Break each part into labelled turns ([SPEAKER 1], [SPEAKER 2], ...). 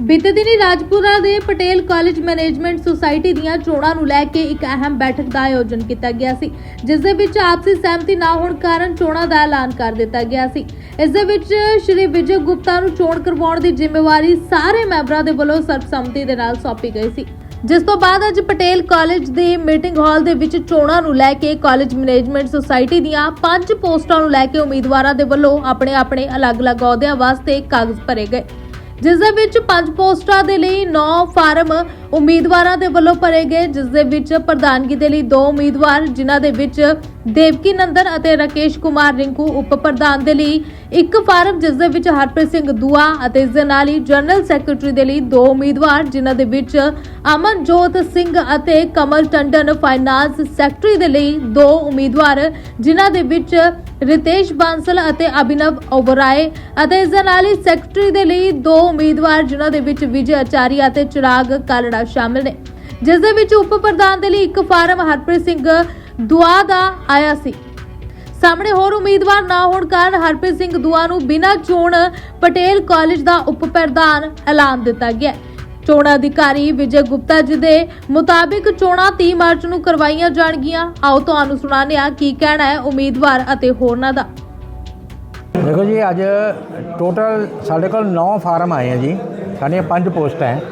[SPEAKER 1] ਬੀਤੇ ਦਿਨੀ ਰਾਜਪੁਰਾ ਦੇ ਪਟੇਲ ਕਾਲਜ ਮੈਨੇਜਮੈਂਟ ਸੁਸਾਇਟੀ ਦੀਆਂ ਚੋਣਾਂ ਨੂੰ ਲੈ ਕੇ ਇੱਕ ਅਹਿਮ ਬੈਠਕ ਦਾ ਆਯੋਜਨ ਕੀਤਾ ਗਿਆ ਸੀ, ਜਿਸ ਦੇ ਵਿੱਚ ਆਪਸੀ ਸਹਿਮਤੀ ਨਾ ਹੋਣ ਕਾਰਨ ਚੋਣਾਂ ਦਾ ਐਲਾਨ ਕਰ ਦਿੱਤਾ ਗਿਆ ਸੀ। ਇਸ ਦੇ ਵਿੱਚ ਸ਼੍ਰੀ ਵਿਜੇ ਗੁਪਤਾ ਨੂੰ ਚੋਣ ਕਰਵਾਉਣ ਦੀ ਜ਼ਿੰਮੇਵਾਰੀ ਸਾਰੇ ਮੈਂਬਰਾਂ ਦੇ ਵੱਲੋਂ ਸਰਬਸੰਮਤੀ ਦੇ ਨਾਲ ਸੌਂਪੀ ਗਈ ਸੀ। ਜਿਸ ਤੋਂ ਬਾਅਦ ਅੱਜ ਪਟੇਲ ਕਾਲਜ ਦੇ ਮੀਟਿੰਗ ਹਾਲ ਦੇ ਵਿੱਚ ਚੋਣਾਂ ਨੂੰ ਲੈ ਕੇ ਕਾਲਜ ਮੈਨੇਜਮੈਂਟ ਸੁਸਾਇਟੀ ਦੀਆਂ ਪੰਜ ਪੋਸਟਾਂ ਨੂੰ ਲੈ ਕੇ ਉਮੀਦਵਾਰਾਂ ਦੇ ਵੱਲੋਂ ਆਪਣੇ ਆਪਣੇ ਅਲੱਗ-ਅਲੱਗ ਅਹੁਦਿਆਂ ਵਾਸਤੇ ਕਾਗਜ਼ ਭਰੇ ਗਏ। ਜਿਸ ਦੇ ਵਿੱਚ ਪੰਜ ਪੋਸਟਾਂ ਦੇ ਲਈ 9 ਫਾਰਮ ਉਮੀਦਵਾਰਾਂ ਦੇ ਵੱਲੋਂ ਭਰੇ ਗਏ, ਜਿਸ ਦੇ ਵਿੱਚ ਪ੍ਰਧਾਨਗੀ ਦੇ ਲਈ ਦੋ ਉਮੀਦਵਾਰ, ਜਿਨ੍ਹਾਂ ਦੇ ਵਿੱਚ ਦੇਵਕੀ ਨੰਦਨ ਅਤੇ ਰਕੇਸ਼ ਕੁਮਾਰ ਰਿੰਕੂ ਉਪ ਪ੍ਰਧਾਨ ਦੇ ਲਈ ਇੱਕ ਫਾਰਮ, ਜਿਸ ਦੇ ਵਿੱਚ ਹਰਪ੍ਰੀਤ ਸਿੰਘ ਦੁਆ ਅਤੇ ਇਸ ਦੇ ਨਾਲ ਹੀ ਜਨਰਲ ਸੈਕਟਰੀ ਦੇ ਲਈ ਦੋ ਉਮੀਦਵਾਰ, ਜਿਨ੍ਹਾਂ ਦੇ ਵਿੱਚ ਅਮਨਜੋਤ ਸਿੰਘ ਅਤੇ ਕਮਲ ਟੰਡਨ ਫਾਈਨਾਂਸ ਸੈਕਟਰੀ ਦੇ ਲਈ ਦੋ ਉਮੀਦਵਾਰ, ਜਿਨ੍ਹਾਂ ਦੇ ਵਿੱਚ ਰਿਤੇਸ਼ ਬਾਂਸਲ ਅਤੇ ਅਭਿਨਵ ਓਬਰਾਏ ਅਤੇ ਇਸ ਦੇ ਨਾਲ ਹੀ ਸੈਕਟਰੀ ਦੇ ਲਈ ਦੋ ਉਮੀਦਵਾਰ, ਜਿਨ੍ਹਾਂ ਦੇ ਵਿੱਚ ਵਿਜੇ ਆਚਾਰੀ ਅਤੇ ਚਿਰਾਗ ਕਾਲੜਾ ਸ਼ਾਮਿਲ ਨੇ। ਜਿਸ ਦੇ ਵਿੱਚ ਉਪ ਪ੍ਰਧਾਨ ਦੇ ਲਈ ਇੱਕ ਫਾਰਮ ਹਰਪ੍ਰੀਤ ਸਿੰਘ ਦੁਆ ਦਾ ਆਇਆ ਸੀ। ਸਾਹਮਣੇ ਹੋਰ ਉਮੀਦਵਾਰ ਨਾ ਹੋਣ ਕਾਰਨ ਹਰਪ੍ਰੀਤ ਸਿੰਘ ਦੁਆ ਨੂੰ ਬਿਨਾਂ ਚੋਣ ਪਟੇਲ ਕਾਲਜ ਦਾ ਉਪ ਪ੍ਰਧਾਨ ਐਲਾਨ ਦਿੱਤਾ ਗਿਆ ਚੋਣ ਅਧਿਕਾਰੀ ਵਿਜੇ ਗੁਪਤਾ ਜੀ ਦੇ ਮੁਤਾਬਿਕ ਚੋਣਾਂ 30 ਮਾਰਚ ਨੂੰ ਕਰਵਾਈਆਂ ਜਾਣਗੀਆਂ। ਆਓ ਤੁਹਾਨੂੰ ਸੁਣਾਉਂਦੇ ਹਾਂ ਕੀ ਕਹਿਣਾ ਹੈ ਉਮੀਦਵਾਰ ਅਤੇ ਹੋਰਨਾਂ ਦਾ।
[SPEAKER 2] ਦੇਖੋ ਜੀ, ਅੱਜ ਟੋਟਲ ਸਾਡੇ ਕੋਲ 9 ਫਾਰਮ ਆਏ ਆ ਜੀ। ਸਾਡੀਆਂ ਪੰਜ ਪੋਸਟਾਂ ਹੈ।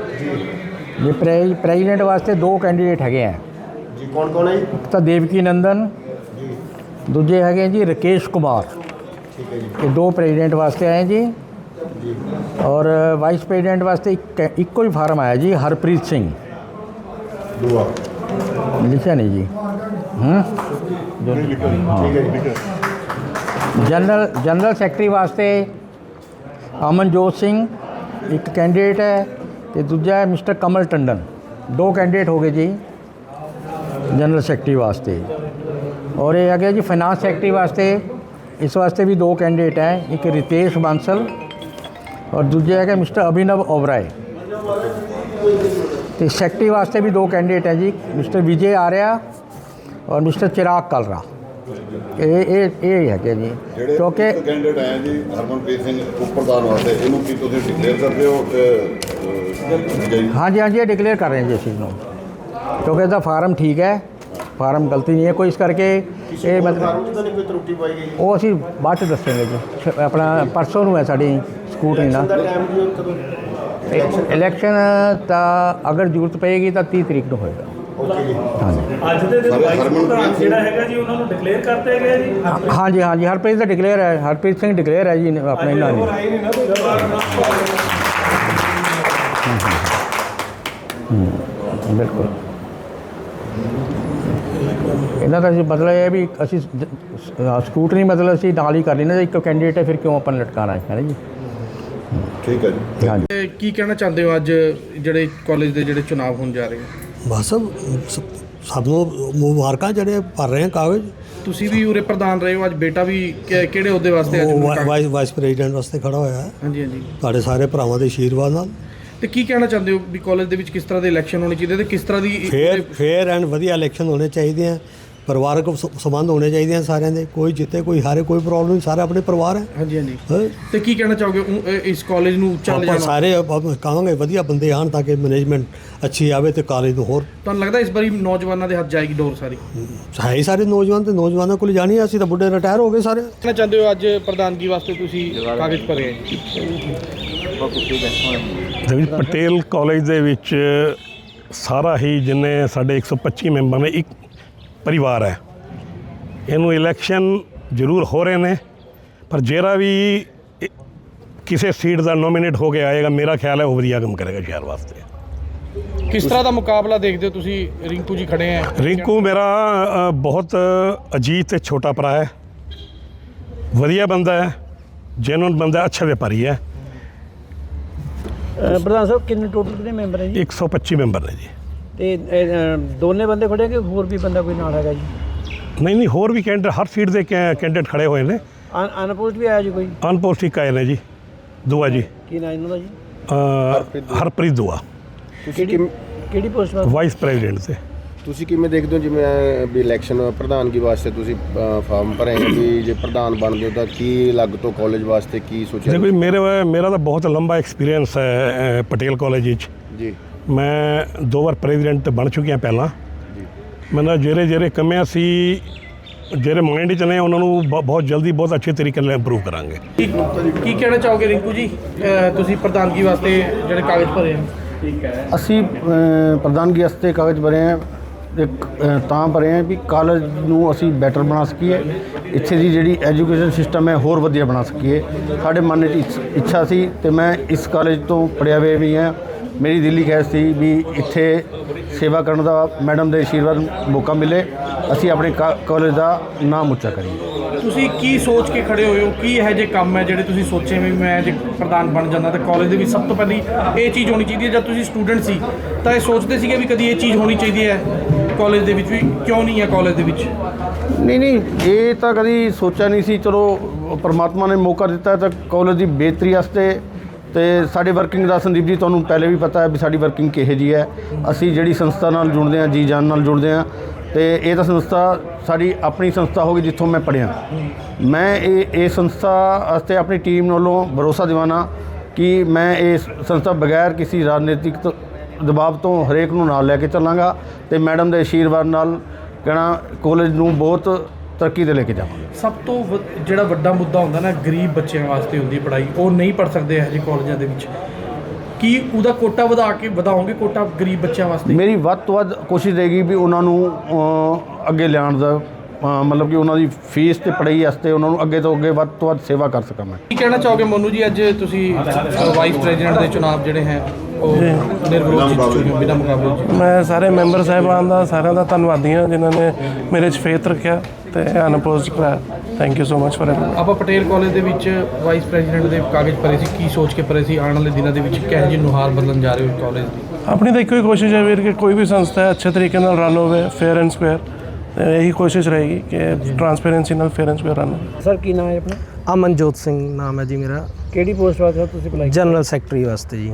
[SPEAKER 2] ਜੀ ਪ੍ਰੈ- ਪ੍ਰੈਜ਼ੀਡੈਂਟ ਵਾਸਤੇ ਦੋ ਕੈਂਡੀਡੇਟ ਹੈਗੇ ਆ
[SPEAKER 3] ਜੀ ਕੌਣ ਕੌਣ ਹੈ ਜੀ
[SPEAKER 2] ਇੱਕ ਤਾਂ ਦੇਵਕੀ ਨੰਦਨ ਦੂਜੇ ਹੈਗੇ ਜੀ ਰਕੇਸ਼ ਕੁਮਾਰ
[SPEAKER 3] ਠੀਕ ਹੈ ਜੀ
[SPEAKER 2] ਇਹ ਦੋ ਪ੍ਰੈਜ਼ੀਡੈਂਟ ਵਾਸਤੇ ਆਏ ਜੀ
[SPEAKER 3] ਜੀ
[SPEAKER 2] ਔਰ ਵਾਈਸ ਪ੍ਰੈਜ਼ੀਡੈਂਟ ਵਾਸਤੇ ਇੱਕ ਹੀ ਫਾਰਮ ਆਇਆ ਜੀ ਹਰਪ੍ਰੀਤ ਸਿੰਘ
[SPEAKER 3] ਦੁਆ
[SPEAKER 2] ਲਿਖਿਆ ਨਹੀਂ ਜੀ
[SPEAKER 3] ਜੀ ਹੈ
[SPEAKER 2] ਜਨਰਲ ਜਨਰਲ ਸੈਕਟਰੀ ਵਾਸਤੇ ਅਮਨਜੋਤ ਸਿੰਘ ਇੱਕ ਕੈਂਡੀਡੇਟ ਹੈ ਤੇ ਦੂਜਾ ਹੈ ਮਿਸਟਰ ਕਮਲ ਟੰਡਨ ਦੋ ਕੈਂਡੀਡੇਟ ਹੋ ਗਏ ਜੀ ਜਨਰਲ ਸੈਕਟਰੀ ਵਾਸਤੇ ਔਰ ਇਹ ਆ ਗਿਆ ਜੀ ਫਾਈਨਾਂਸ ਸੈਕਟਰੀ ਵਾਸਤੇ ਇਸ ਵਾਸਤੇ ਵੀ ਦੋ ਕੈਂਡੀਡੇਟ ਹੈ ਇੱਕ ਰਿਤੇਸ਼ ਬਾਂਸਲ ਔਰ ਦੂਜਾ ਹੈਗਾ ਮਿਸਟਰ ਅਭਿਨਵ ਓਬਰਾਏ ਤੇ ਸੈਕਟਰੀ ਵਾਸਤੇ ਵੀ ਦੋ ਕੈਂਡੀਡੇਟ ਹੈ ਜੀ ਮਿਸਟਰ ਵਿਜੇ ਆਰਿਆ ਔਰ ਮਿਸਟਰ ਚਿਰਾਗ ਕਲਰਾ ਇਹ ਇਹ ਇਹ ਹੈਗੇ ਜੀ।
[SPEAKER 4] ਜਿਹੜੇ
[SPEAKER 2] ਕਿਉਂਕਿ
[SPEAKER 4] ਕੈਂਡੀਡੇਟ ਆਏ ਜੀ ਹਰਮਨਪ੍ਰੀਤ ਸਿੰਘ ਉਪ ਪ੍ਰਧਾਨ ਵਾਸਤੇ ਇਹਨੂੰ ਕੀ ਤੁਸੀਂ ਡਿਕਲੇਅਰ ਕਰਦੇ ਹੋ ਕਿ
[SPEAKER 2] ਹਾਂਜੀ ਹਾਂਜੀ ਇਹ ਡਿਕਲੇਅਰ ਕਰ ਰਹੇ ਹਾਂ ਜੀ ਇਸ ਚੀਜ਼ ਨੂੰ ਕਿਉਂਕਿ ਇਹਦਾ ਫਾਰਮ ਠੀਕ ਹੈ ਫਾਰਮ ਗਲਤੀ ਨਹੀਂ ਹੈ ਕੋਈ ਇਸ ਕਰਕੇ। ਇਹ ਮਤਲਬ ਉਹ ਅਸੀਂ ਬਾਅਦ ਚ ਦੱਸਾਂਗੇ ਜੀ। ਆਪਣਾ ਪਰਸੋਂ ਨੂੰ ਹੈ ਸਾਡੀ ਸਕੂਟਰੀ ਨਾਲ ਇਲੈਕਸ਼ਨ ਤਾਂ ਅਗਰ ਜ਼ਰੂਰਤ ਪਏਗੀ ਤਾਂ 30 ਤਰੀਕ ਨੂੰ ਹੋਏਗਾ।
[SPEAKER 3] ਓਕੇ ਜੀ।
[SPEAKER 2] ਹਾਂਜੀ।
[SPEAKER 5] ਅੱਜ ਦੇ ਦਿਨ
[SPEAKER 4] ਸਰ,
[SPEAKER 5] ਵਾਈਸ
[SPEAKER 4] ਹਰਮਨਪ੍ਰੀਤ
[SPEAKER 5] ਪ੍ਰਧਾਨ
[SPEAKER 4] ਸਿੰਘ-
[SPEAKER 5] ਜਿਹੜਾ ਹੈਗਾ ਜੀ ਉਹਨਾਂ ਨੂੰ ਡਿਕਲੇਅਰ ਕਰਤੇ ਗਏ ਜੀ।
[SPEAKER 2] ਹਾਂਜੀ ਹਾਂਜੀ ਹਰਪ੍ਰੀਤ ਦਾ ਡਿਕਲੇਅਰ ਹੈ ਹਰਪ੍ਰੀਤ ਸਿੰਘ ਡਿਕਲੇਅਰ ਹੈ ਜੀ ਆਪਣੇ ਨੇ
[SPEAKER 5] ਨਹੀਂ ਨਾ ਕੋਈ
[SPEAKER 2] ਬਿਲਕੁਲ। ਇਹਨਾਂ ਦਾ ਅਸੀਂ ਮਤਲਬ ਇਹ ਹੈ ਵੀ ਅਸੀਂ ਜ- ਸ- ਸਕੂਟਰੀ ਮਤਲਬ ਅਸੀਂ ਨਾਲ ਹੀ ਕਰ ਲੈਣਾ ਇੱਕ ਕੈਂਡੀਡੇਟ ਹੈ ਫਿਰ ਕਿਉਂ ਆਪਾਂ ਨੂੰ ਲਟਕਾਣਾ ਹੈ ਨਾ ਜੀ?
[SPEAKER 4] ਠੀਕ ਹੈ ਜੀ।
[SPEAKER 6] ਕੀ ਕਹਿਣਾ ਚਾਹੁੰਦੇ ਹੋ ਅੱਜ ਜਿਹੜੇ ਕਾਲਜ ਦੇ ਜਿਹੜੇ ਚੁਣਾਵ ਹੋਣ ਜਾ ਰਹੇ ਆ?
[SPEAKER 7] ਬਸ ਸ- ਸਭ ਨੂੰ ਮੁਬਾਰਕਾਂ ਜਿਹੜੇ ਭਰ ਰਹੇ ਆ ਕਾਗਜ਼।
[SPEAKER 6] ਤੁਸੀਂ ਵੀ ਉਰੇ ਪ੍ਰਧਾਨ ਰਹੇ ਹੋ ਅੱਜ ਬੇਟਾ ਵੀ ਕਿ- ਕਿਹੜੇ ਅਹੁਦੇ ਵਾਸਤੇ ਅੱਜ
[SPEAKER 7] ਉਹ ਵਾ- ਵਾਈਸ ਵਾਈਸ ਪ੍ਰੈਜ਼ੀਡੈਂਟ ਵਾਸਤੇ ਖੜਾ ਹੋਇਆ ਹੈ।
[SPEAKER 6] ਹਾਂਜੀ ਹਾਂਜੀ।
[SPEAKER 7] ਤੁਹਾਡੇ ਸਾਰੇ ਭਰਾਵਾਂ ਦੇ ਆਸ਼ੀਰਵਾਦ ਨਾਲ।
[SPEAKER 6] ਤੇ ਕੀ ਕਹਿਣਾ ਚਾਹੁੰਦੇ ਹੋ ਵੀ ਕਾਲਜ ਦੇ ਵਿੱਚ ਕਿਸ ਤਰ੍ਹਾਂ ਦੇ ਇਲੈਕਸ਼ਨ ਹੋਣੇ ਚਾਹੀਦੇ ਤੇ ਕਿਸ ਤਰ੍ਹਾਂ ਦੀ
[SPEAKER 7] ਫੇਅਰ ਫੇਅਰ ਐਂਡ ਵਧੀਆ ਇਲੈਕਸ਼ਨ ਹੋਣੇ ਚਾਹੀਦੇ ਆ। ਪਰਿਵਾਰਕ ਸੰਬੰਧ ਹੋਣੇ ਚਾਹੀਦੇ ਆ ਸਾਰਿਆਂ ਦੇ ਕੋਈ ਜਿੱਤੇ ਕੋਈ ਹਾਰੇ ਕੋਈ ਪ੍ਰੋਬਲਮ ਨਹੀਂ ਸਾਰੇ ਆਪਣੇ ਪਰਿਵਾਰ ਹੈ।
[SPEAKER 6] ਹਾਂਜੀ ਹਾਂਜੀ। ਤੇ ਕੀ ਕਹਿਣਾ ਚਾਹੋਗੇ ਇਸ ਕਾਲਜ ਨੂੰ ਉੱਚਾ
[SPEAKER 7] ਆਪਾਂ
[SPEAKER 6] ਲਿਜਾਣਾ?
[SPEAKER 7] ਸਾਰੇ ਕਹਾਂਗੇ ਵਧੀਆ ਬੰਦੇ ਆਣ ਤਾਂ ਕਿ ਮੈਨੇਜਮੈਂਟ ਅੱਛੀ ਆਵੇ ਤੇ ਕਾਲਜ ਨੂੰ ਹੋਰ
[SPEAKER 6] ਤੁਹਾਨੂੰ ਲੱਗਦਾ ਇਸ ਵਾਰੀ ਨੌਜਵਾਨਾਂ ਦੇ ਹੱਥ ਜਾਏਗੀ ਡੋਰ ਸਾਰੀ?
[SPEAKER 7] ਹੈ ਹੀ ਸਾਰੇ ਨੌਜਵਾਨ ਤੇ ਨੌਜਵਾਨਾਂ ਕੋਲ ਜਾਣੀ ਆ, ਅਸੀਂ ਤਾਂ ਬੁੱਢੇ ਰਿਟਾਇਰ ਹੋ ਗਏ ਸਾਰੇ।
[SPEAKER 6] ਕਹਿਣਾ ਚਾਹੁੰਦੇ ਹੋ ਅੱਜ ਪ੍ਰਧਾਨਗੀ ਵਾਸਤੇ ਤੁਸੀਂ ਕਾਗਜ਼ ਭਰੇ ਆ ਜੀ
[SPEAKER 8] ਰਵੀ ਪਟੇਲ ਕਾਲਜ ਦੇ ਵਿੱਚ ਸਾਰਾ ਹੀ ਜਿੰਨੇ ਸਾਡੇ 125 ਮੈਂਬਰ ਨੇ ਇੱਕ ਪਰਿਵਾਰ ਹੈ। ਇਹਨੂੰ ਇਲੈਕਸ਼ਨ ਜ਼ਰੂਰ ਹੋ ਰਹੇ ਨੇ ਪਰ ਜਿਹੜਾ ਵੀ ਕਿਸੇ ਸੀਟ ਦਾ ਨੋਮੀਨੇਟ ਹੋ ਕੇ ਆਏਗਾ ਮੇਰਾ ਖਿਆਲ ਹੈ ਉਹ ਵਧੀਆ ਕੰਮ ਕਰੇਗਾ ਸ਼ਹਿਰ ਵਾਸਤੇ।
[SPEAKER 6] ਕਿਸ ਤਰ੍ਹਾਂ ਦਾ ਮੁਕਾਬਲਾ ਦੇਖਦੇ ਹੋ ਤੁਸੀਂ? ਰਿੰਕੂ ਜੀ ਖੜੇ ਆ
[SPEAKER 8] ਰਿੰਕੂ ਮੇਰਾ ਬਹੁਤ ਅਜੀਤ ਤੇ ਛੋਟਾ ਭਰਾ ਹੈ। ਵਧੀਆ ਬੰਦਾ ਹੈ ਜੈਨੂਨ ਬੰਦਾ ਅੱਛਾ ਵਪਾਰੀ ਹੈ।
[SPEAKER 9] ਪ੍ਰਧਾਨ ਸਾਹਿਬ ਕਿੰਨੇ ਟੋਟਲ ਕਿੰਨੇ ਮੈਂਬਰ ਹੈ ਜੀ?
[SPEAKER 8] 125 ਮੈਂਬਰ ਨੇ ਜੀ।
[SPEAKER 9] ਤੇ ਇਹ, ਅ, ਦੋਨੇ ਬੰਦੇ ਖੜੇ ਕਿ ਹੋਰ ਵੀ ਬੰਦਾ ਕੋਈ ਨਾਲ ਹੈਗਾ ਜੀ?
[SPEAKER 8] ਨਹੀਂ ਨਹੀਂ ਹੋਰ ਵੀ ਕੈਂਡੀਡੇਟ ਹਰ ਸੀਟ ਦੇ ਕੈਂਡੀਡੇਟ ਖੜੇ ਹੋਏ ਨੇ।
[SPEAKER 9] ਅਨਪੋਸਟ ਵੀ ਆਇਆ ਜੀ ਕੋਈ?
[SPEAKER 8] ਅਨਪੋਸਟ ਇੱਕ ਆਏ ਨੇ ਜੀ ਦੁਆ ਜੀ।
[SPEAKER 9] ਕੀ ਨਾਂ ਇਹਨਾਂ ਦਾ ਜੀ?
[SPEAKER 8] ਹਰਪ੍ਰੀਤ ਦੁਆ।
[SPEAKER 9] ਕਿਹੜੀ ਕਿਹੜੀ ਪੋਸਟ ਵਾਸਤੇ
[SPEAKER 8] ਵਾਈਸ ਪ੍ਰੈਜ਼ੀਡੈਂਟ ਤੇ।
[SPEAKER 3] ਤੁਸੀਂ ਕਿਵੇਂ ਦੇਖਦੇ ਹੋ ਜਿਵੇਂ ਅਹ, ਵੀ ਇਲੈਕਸ਼ਨ ਪ੍ਰਧਾਨਗੀ ਵਾਸਤੇ ਤੁਸੀਂ ਅਹ, ਫਾਰਮ ਭਰੇ ਹੋ ਵੀ ਜੇ ਪ੍ਰਧਾਨ ਬਣਦੇ ਹੋ ਤਾਂ ਕੀ ਲੱਗ ਤੋਂ ਕਾਲਜ ਵਾਸਤੇ ਕੀ ਸੋਚਿਆ
[SPEAKER 8] ਦੇਖੋ ਜੀ, ਮੇਰੇ ਮੇਰਾ ਤਾਂ ਬਹੁਤ ਲੰਬਾ ਐਕਸਪੀਰੀਅੰਸ ਹੈ ਪਟੇਲ ਕਾਲਜ ਵਿੱਚ।
[SPEAKER 3] ਜੀ।
[SPEAKER 8] ਮੈਂ ਦੋ ਵਾਰ ਪ੍ਰੈਜ਼ੀਡੈਂਟ ਬਣ ਚੁੱਕਿਆ ਪਹਿਲਾਂ। ਮੈਨੂੰ ਜਿਹੜੇ ਜਿਹੜੇ ਕਮੀਆਂ ਸੀ ਜਿਹੜੇ ਮਾਈਂਡ 'ਚ ਨੇ ਉਹਨਾਂ ਨੂੰ ਬਹੁਤ ਜਲਦੀ ਬਹੁਤ ਅੱਛੇ ਤਰੀਕੇ ਨਾਲ ਇੰਪਰੂਵ ਕਰਾਂਗੇ।
[SPEAKER 6] ਕੀ ਕਹਿਣਾ ਚਾਹੋਗੇ ਰਿੰਕੂ ਜੀ? ਤੁਸੀਂ ਪ੍ਰਧਾਨਗੀ ਵਾਸਤੇ ਜਿਹੜੇ ਕਾਗਜ਼ ਭਰੇ ਆ
[SPEAKER 10] ਅਸੀਂ ਅ, ਪ੍ਰਧਾਨਗੀ ਵਾਸਤੇ ਕਾਗਜ਼ ਭਰੇ ਹਾਂ ਇੱਕ ਤਾਂ ਭਰੇ ਹਾਂ ਵੀ ਕਾਲਜ ਨੂੰ ਅਸੀਂ ਬੈਟਰ ਬਣਾ ਸਕੀਏ। ਇੱਥੇ ਦੀ ਜਿਹੜੀ ਐਜੂਕੇਸ਼ਨ ਸਿਸਟਮ ਹੈ ਹੋਰ ਵਧੀਆ ਬਣਾ ਸਕੀਏ। ਸਾਡੇ ਮਨ ਵਿੱਚ ਇੱਛ- ਇੱਛਾ ਸੀ ਤੇ ਮੈਂ ਇਸ ਕਾਲਜ ਤੋਂ ਪੜ੍ਹਿਆ ਹੋਇਆ ਵੀ ਹਾਂ। ਮੇਰੀ ਦਿੱਲੀ ਖੈਸ ਸੀ ਵੀ ਇੱਥੇ ਸੇਵਾ ਕਰਨ ਦਾ ਮੈਡਮ ਦੇ ਆਸ਼ੀਰਵਾਦ ਮੌਕਾ ਮਿਲੇ। ਅਸੀਂ ਆਪਣੇ ਕਾਲਜ ਦਾ ਨਾਮ ਉੱਚਾ ਕਰੀਏ।
[SPEAKER 6] ਤੁਸੀਂ ਕੀ ਸੋਚ ਕੇ ਖੜੇ ਹੋਏ ਹੋ? ਕੀ ਇਹੋ ਜਿਹੇ ਕੰਮ ਹੈ ਜਿਹੜੇ ਤੁਸੀਂ ਸੋਚੇ ਵੀ ਮੈਂ ਜੇ ਪ੍ਰਧਾਨ ਬਣ ਜਾਂਦਾ ਤਾਂ ਕਾਲਜ ਦੇ ਵਿੱਚ ਸਭ ਤੋਂ ਪਹਿਲੀ ਇਹ ਚੀਜ਼ ਹੋਣੀ ਚਾਹੀਦੀ ਹੈ? ਜਦ ਤੁਸੀਂ ਸਟੂਡੈਂਟ ਸੀ ਤਾਂ ਇਹ ਸੋਚਦੇ ਸੀਗੇ ਵੀ ਕਦੀ ਇਹ ਚੀਜ਼ ਹੋਣੀ ਚਾਹੀਦੀ ਹੈ ਕਾਲਜ ਦੇ ਵਿੱਚ ਵੀ? ਕਿਉਂ ਨਹੀਂ ਹੈ ਕਾਲਜ ਦੇ ਵਿੱਚ?
[SPEAKER 10] ਨਹੀਂ ਨਹੀਂ ਇਹ ਤਾਂ ਕਦੀ ਸੋਚਿਆ ਨਹੀਂ ਸੀ। ਚਲੋ ਪਰਮਾਤਮਾ ਨੇ ਮੌਕਾ ਦਿੱਤਾ ਤਾਂ ਕਾਲਜ ਦੀ ਬਿਹਤਰੀ ਵਾਸਤੇ ਤੇ ਸਾਡੇ ਵਰਕਿੰਗ ਦਾ ਸੰਦੀਪ ਜੀ ਤੁਹਾਨੂੰ ਪਹਿਲੇ ਵੀ ਪਤਾ ਹੈ ਵੀ ਸਾਡੀ ਵਰਕਿੰਗ ਕਿਹੋ ਜੀ ਹੈ। ਅਸੀਂ ਜਿਹੜੀ ਸੰਸਥਾ ਨਾਲ ਜੁੜਦੇ ਹਾਂ, ਜੀ ਜਾਨ ਨਾਲ ਜੁੜਦੇ ਹਾਂ, ਤੇ ਇਹ ਤਾਂ ਸੰਸਥਾ ਸਾਡੀ ਆਪਣੀ ਸੰਸਥਾ ਹੋ ਗਈ ਜਿੱਥੋਂ ਮੈਂ ਪੜ੍ਹਿਆ। ਮੈਂ ਇਹ ਇਹ ਸੰਸਥਾ ਵਾਸਤੇ ਆਪਣੀ ਟੀਮ ਵੱਲੋਂ ਭਰੋਸਾ ਦਿਵਾਨਾ ਕਿ ਮੈਂ ਇਹ ਸੰਸਥਾ ਬਗੈਰ ਕਿਸੇ ਰਾਜਨੀਤਿਕ ਤੋਂ- ਦਬਾਅ ਤੋਂ ਹਰੇਕ ਨੂੰ ਨਾਲ ਲੈ ਕੇ ਚੱਲਾਂਗਾ ਤੇ ਮੈਡਮ ਦੇ ਆਸ਼ੀਰਵਾਦ ਨਾਲ ਕਹਿਣਾ ਕਾਲਜ ਨੂੰ ਬਹੁਤ ਤਰੱਕੀ ਤੇ ਲੈ ਕੇ ਜਾਵਾਂਗੇ।
[SPEAKER 6] ਸਭ ਤੋਂ ਵ- ਜਿਹੜਾ ਵੱਡਾ ਮੁੱਦਾ ਹੁੰਦਾ ਨਾ ਗਰੀਬ ਬੱਚਿਆਂ ਵਾਸਤੇ ਹੁੰਦੀ ਪੜ੍ਹਾਈ ਉਹ ਨਹੀਂ ਪੜ੍ਹ ਸਕਦੇ ਇਹੋ ਜਿਹੇ ਕਾਲਜਾਂ ਦੇ ਵਿੱਚ। ਕੀ ਉਹਦਾ ਕੋਟਾ ਵਧਾ ਕੇ ਵਧਾਓਗੇ ਕੋਟਾ ਗਰੀਬ ਬੱਚਿਆਂ ਵਾਸਤੇ?
[SPEAKER 10] ਮੇਰੀ ਵੱਧ ਤੋਂ ਵੱਧ ਕੋਸ਼ਿਸ਼ ਰਹੇਗੀ ਵੀ ਉਹਨਾਂ ਨੂੰ ਅੱਗੇ ਲਿਆਉਣ ਦਾ ਮਤਲਬ ਕਿ ਉਹਨਾਂ ਦੀ ਫੀਸ ਤੇ ਪੜ੍ਹਾਈ ਵਾਸਤੇ ਉਹਨਾਂ ਨੂੰ ਅੱਗੇ ਤੋਂ ਅੱਗੇ ਵੱਧ ਤੋਂ ਵੱਧ ਸੇਵਾ ਕਰ ਸਕਾਂ ਮੈਂ।
[SPEAKER 6] ਕੀ ਕਹਿਣਾ ਚਾਹੋਗੇ ਮੋਨੂ ਜੀ ਅੱਜ ਤੁਸੀਂ ਵਾਈਸ ਪ੍ਰੈਜ਼ੀਡੈਂਟ ਦੇ ਚੁਣਾਵ ਜਿਹੜੇ ਹੈ ਉਹ ਨਿਰਵਿਰੋਧ ਜਿੱਤ ਚੁੱਕੇ ਹੋ ਬਿਨਾਂ ਮੁਕਾਬਲੇ ਚ
[SPEAKER 5] ਮੈਂ ਸਾਰੇ ਮੈਂਬਰ ਸਾਹਿਬਾਨ ਦਾ ਸਾਰਿਆਂ ਦਾ ਧੰਨਵਾਦੀ ਹਾਂ ਜਿਨ੍ਹਾਂ ਨੇ ਮੇਰੇ 'ਚ ਫੇਥ ਰੱਖਿਆ। ਤੇ ਅਨਪੋਜ਼ਡ ਕਰਾ thank you so much for everyone
[SPEAKER 6] ਆਪਾਂ ਪਟੇਲ ਕਾਲਜ ਦੇ ਵਿੱਚ ਵਾਈਸ ਪ੍ਰੈਜ਼ੀਡੈਂਟ ਦੇ ਕਾਗਜ਼ ਭਰੇ ਸੀ ਕੀ ਸੋਚ ਕੇ ਭਰੇ ਸੀ ਆਉਣ ਵਾਲੇ ਦਿਨਾਂ ਦੇ ਵਿੱਚ ਕਿਹੋ ਜਿਹੀ ਨੁਹਾਰ ਬਦਲਣ ਜਾ ਰਹੇ ਹੋ ਕਾਲਜ ਦੀ?
[SPEAKER 5] ਆਪਣੀ ਤਾਂ ਇੱਕੋ ਹੀ ਕੋਸ਼ਿਸ਼ ਹੈ ਵੀਰ ਕਿ ਕੋਈ ਵੀ ਸੰਸਥਾ ਅੱਛੇ ਤਰੀਕੇ ਨਾਲ ਰਨ ਹੋਵੇ ਫੇਅਰ ਐਂਡ ਸਕੁਅਰ ਇਹੀ ਕੋਸ਼ਿਸ਼ ਰਹੇਗੀ ਕਿ ਟ੍ਰਾਂਸਪੇਰੈਂਸੀ ਨਾਲ fair and square run
[SPEAKER 9] sir ਕੀ ਨਾਮ ਹੈ ਆਪਣਾ?
[SPEAKER 11] ਅਮਨਜੋਤ ਸਿੰਘ ਨਾਮ ਹੈ ਜੀ ਮੇਰਾ।
[SPEAKER 9] ਕਿਹੜੀ ਪੋਸਟ ਵਾਸਤੇ ਤੁਸੀਂ ਅਪਲਾਈ
[SPEAKER 11] ਜਨਰਲ ਸੈਕਟਰੀ ਵਾਸਤੇ ਜੀ।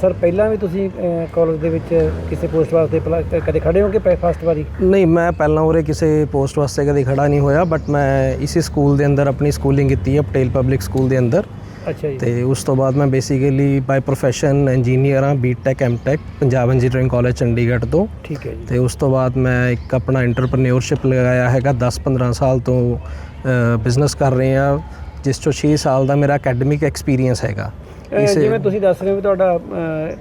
[SPEAKER 9] ਸਰ ਪਹਿਲਾਂ ਵੀ ਤੁਸੀਂ ਕਾਲਜ ਦੇ ਵਿੱਚ ਕਿਸੇ ਪੋਸਟ ਵਾਸਤੇ ਕਦੇ ਖੜੇ ਹੋ ਕਿ ਫਸਟ ਵਾਰੀ?
[SPEAKER 11] ਨਹੀਂ ਮੈਂ ਪਹਿਲਾਂ ਉਰੇ ਕਿਸੇ ਪੋਸਟ ਵਾਸਤੇ ਕਦੇ ਖੜਾ ਨਹੀਂ ਹੋਇਆ ਬਟ ਮੈਂ ਇਸੇ ਸਕੂਲ ਦੇ ਅੰਦਰ ਆਪਣੀ ਸਕੂਲਿੰਗ ਕੀਤੀ ਹੈ ਪਟੇਲ ਪਬਲਿਕ ਸਕੂਲ ਦੇ ਅੰਦਰ।
[SPEAKER 9] ਅੱਛਾ ਜੀ।
[SPEAKER 11] ਤੇ ਉਸ ਤੋਂ ਬਾਅਦ ਮੈਂ ਬੇਸਿਕਲੀ ਬਾਈ ਪ੍ਰੋਫੈਸ਼ਨ ਇੰਜੀਨੀਅਰ ਹਾਂ BTech MTech Punjab engineering college Chandigarh ਤੋਂ।
[SPEAKER 9] ਠੀਕ ਹੈ ਜੀ।
[SPEAKER 11] ਤੇ ਉਸ ਤੋਂ ਬਾਅਦ ਮੈਂ ਇੱਕ ਆਪਣਾ ਇੰਟਰਪ੍ਰੀਨਿਓਰਸ਼ਿਪ ਲਗਾਇਆ ਹੈਗਾ 10-15 ਸਾਲ ਤੋਂ ਬਿਜ਼ਨਸ ਕਰ ਰਹੇ ਹਾਂ ਜਿਸ ਤੋਂ 6 ਸਾਲ ਦਾ ਮੇਰਾ ਅਕੈਡਮਿਕ ਐਕਸਪੀਰੀਅੰਸ ਹੈਗਾ।
[SPEAKER 9] ਜਿਵੇਂ ਤੁਸੀਂ ਦੱਸ ਰਹੇ ਹੋ ਵੀ ਤੁਹਾਡਾ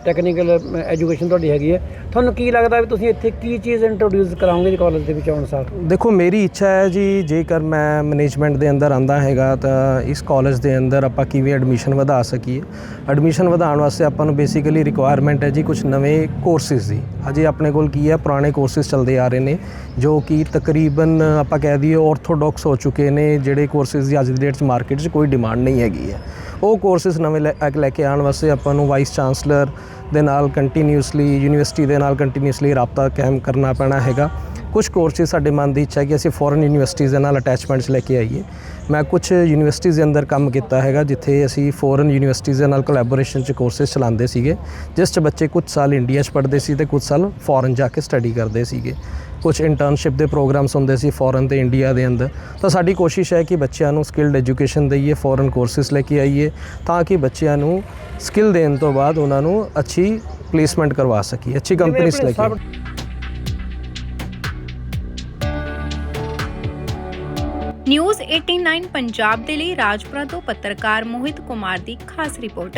[SPEAKER 9] ਟੈਕਨੀਕਲ ਐਜੂਕੇਸ਼ਨ ਤੁਹਾਡੀ ਹੈਗੀ ਹੈ। ਤੁਹਾਨੂੰ ਕੀ ਲੱਗਦਾ ਵੀ ਤੁਸੀਂ ਇੱਥੇ ਕੀ ਚੀਜ਼ ਇੰਟਰੋਡਿਊਸ ਕਰਾਓਗੇ ਜੀ ਕਾਲਜ ਦੇ ਵਿੱਚ ਆਉਣ ਸਾਰ?
[SPEAKER 11] ਦੇਖੋ ਮੇਰੀ ਇੱਛਾ ਹੈ ਜੀ ਜੇਕਰ ਮੈਂ ਮੈਨੇਜਮੈਂਟ ਦੇ ਅੰਦਰ ਆਂਦਾ ਹੈਗਾ ਤਾਂ ਇਸ ਕਾਲਜ ਦੇ ਅੰਦਰ ਆਪਾਂ ਕਿਵੇਂ ਐਡਮਿਸ਼ਨ ਵਧਾ ਸਕੀਏ? ਐਡਮਿਸ਼ਨ ਵਧਾਉਣ ਵਾਸਤੇ ਆਪਾਂ ਨੂੰ ਬੇਸਿਕਲੀ ਰਿਕੁਆਇਰਮੈਂਟ ਹੈ ਜੀ ਕੁਝ ਨਵੇਂ ਕੋਰਸਿਸ ਦੀ। ਅਜੇ ਆਪਣੇ ਕੋਲ ਕੀ ਹੈ ਪੁਰਾਣੇ ਕੋਰਸਿਸ ਚੱਲਦੇ ਆ ਰਹੇ ਨੇ ਜੋ ਕਿ ਤਕਰੀਬਨ ਆਪਾਂ ਕਹਿ ਦਈਏ ਆਰਥੋਡਾਕਸ ਹੋ ਚੁੱਕੇ ਨੇ ਜਿਹੜੇ ਕੋਰਸਿਸ ਦੀ ਅੱਜ ਦੀ ਡੇਟ 'ਚ ਮਾਰਕੀਟ 'ਚ ਕੋਈ ਡਿਮਾਂਡ ਨਹੀਂ ਹੈਗੀ ਹੈ। ਉਹ ਕੋਰਸਿਸ ਨਵੇਂ ਲੈ ਅ- ਲੈ ਕੇ ਆਉਣ ਵਾਸਤੇ ਆਪਾਂ ਨੂੰ ਵਾਈਸ ਚਾਂਸਲਰ ਦੇ ਨਾਲ ਕੰਟੀਨਿਊਸਲੀ ਯੂਨੀਵਰਸਿਟੀ ਦੇ ਨਾਲ ਕੰਟੀਨਿਊਸਲੀ ਰਾਬਤਾ ਕਾਇਮ ਕਰਨਾ ਪੈਣਾ ਹੈਗਾ। ਕੁਝ ਕੋਰਸਿਸ ਸਾਡੇ ਮਨ ਦੀ ਇੱਛਾ ਹੈ ਕਿ ਅਸੀਂ ਫੋਰਨ ਯੂਨੀਵਰਸਿਟੀਜ਼ ਦੇ ਨਾਲ ਅਟੈਚਮੈਂਟਸ ਲੈ ਕੇ ਆਈਏ। ਮੈਂ ਕੁਝ ਯੂਨੀਵਰਸਿਟੀਜ਼ ਦੇ ਅੰਦਰ ਕੰਮ ਕੀਤਾ ਹੈਗਾ, ਜਿੱਥੇ ਅਸੀਂ ਫੋਰਨ ਯੂਨੀਵਰਸਿਟੀਜ਼ ਦੇ ਨਾਲ ਕੋਲੈਬੋਰੇਸ਼ਨ 'ਚ ਕੋਰਸਿਸ ਚਲਾਉਂਦੇ ਸੀਗੇ। ਜਿਸ 'ਚ ਬੱਚੇ ਕੁਝ ਸਾਲ ਇੰਡੀਆ 'ਚ ਪੜ੍ਹਦੇ ਸੀ ਤੇ ਕੁਝ ਸਾਲ ਫੋਰਨ ਜਾ ਕੇ ਸਟੱਡੀ ਕਰਦੇ ਸੀਗੇ। ਕੁਝ ਇੰਟਰਨਸ਼ਿਪ ਦੇ ਪ੍ਰੋਗਰਾਮਸ ਹੁੰਦੇ ਸੀ ਫੋਰਨ ਤੇ ਇੰਡੀਆ ਦੇ ਅੰਦਰ। ਤਾਂ ਸਾਡੀ ਕੋਸ਼ਿਸ਼ ਹੈ ਕਿ ਬੱਚਿਆਂ ਨੂੰ ਸਕਿਲਡ ਐਜੂਕੇਸ਼ਨ ਦਈਏ ਫੋਰਨ ਕੋਰਸਿਸ ਲੈ ਕੇ ਆਈਏ ਤਾਂ ਕਿ ਬੱਚਿਆਂ ਨੂੰ ਸਕਿੱਲ ਦੇਣ ਤੋਂ ਬਾਅਦ ਉਹਨਾਂ ਨੂੰ ਅੱਛੀ ਪਲੇਸਮੈਂਟ ਕਰਵਾ ਸਕੀਏ ਅੱਛੀ ਕੰਪਨੀਆਂ ਲੈ ਕੇ।
[SPEAKER 12] ਨਿਊਜ਼ 89 ਪੰਜਾਬ ਦੇ ਲਈ ਰਾਜਪੁਰਾ ਤੋਂ ਪੱਤਰਕਾਰ ਮੋਹਿਤ ਕੁਮਾਰ ਦੀ ਖਾਸ ਰਿਪੋਰਟ।